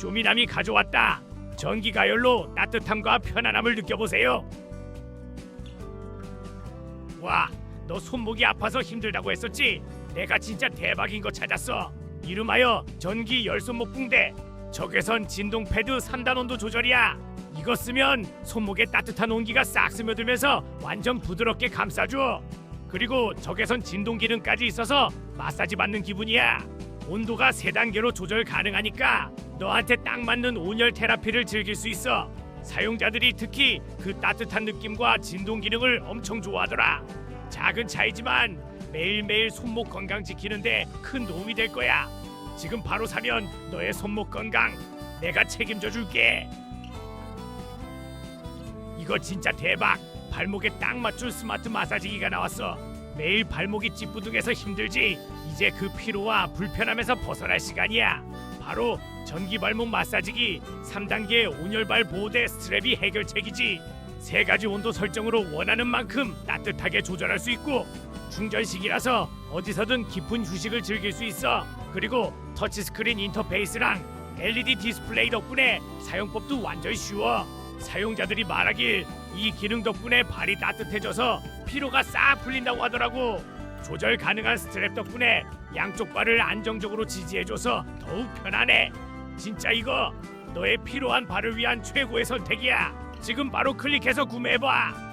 쇼미남이 가져왔다. 전기 가열로 따뜻함과 편안함을 느껴보세요. 와, 너 손목이 아파서 힘들다고 했었지? 내가 진짜 대박인 거 찾았어. 이름하여 전기 열손목 붕대. 적외선 진동 패드 3단 온도 조절이야. 이거 쓰면 손목에 따뜻한 온기가 싹 스며들면서 완전 부드럽게 감싸줘. 그리고 적외선 진동 기능까지 있어서 마사지 받는 기분이야. 온도가 세 단계로 조절 가능하니까 너한테 딱 맞는 온열 테라피를 즐길 수 있어. 사용자들이 특히 그 따뜻한 느낌과 진동 기능을 엄청 좋아하더라. 작은 차이지만 매일매일 손목 건강 지키는데 큰 도움이 될 거야. 지금 바로 사면 너의 손목 건강 내가 책임져 줄게. 이거 진짜 대박. 발목에 딱 맞춘 스마트 마사지기가 나왔어. 매일 발목이 찌뿌둥해서 힘들지. 이제 그 피로와 불편함에서 벗어날 시간이야. 바로 전기 발목 마사지기 3단계 온열발 보호대 스트랩이 해결책이지. 세 가지 온도 설정으로 원하는 만큼 따뜻하게 조절할 수 있고 충전식이라서 어디서든 깊은 휴식을 즐길 수 있어. 그리고 터치스크린 인터페이스랑 LED 디스플레이 덕분에 사용법도 완전 쉬워. 사용자들이 말하길 이 기능 덕분에 발이 따뜻해져서 피로가 싹 풀린다고 하더라고. 조절 가능한 스트랩 덕분에 양쪽 발을 안정적으로 지지해줘서 더욱 편안해. 진짜 이거 너의 피로한 발을 위한 최고의 선택이야. 지금 바로 클릭해서 구매해봐.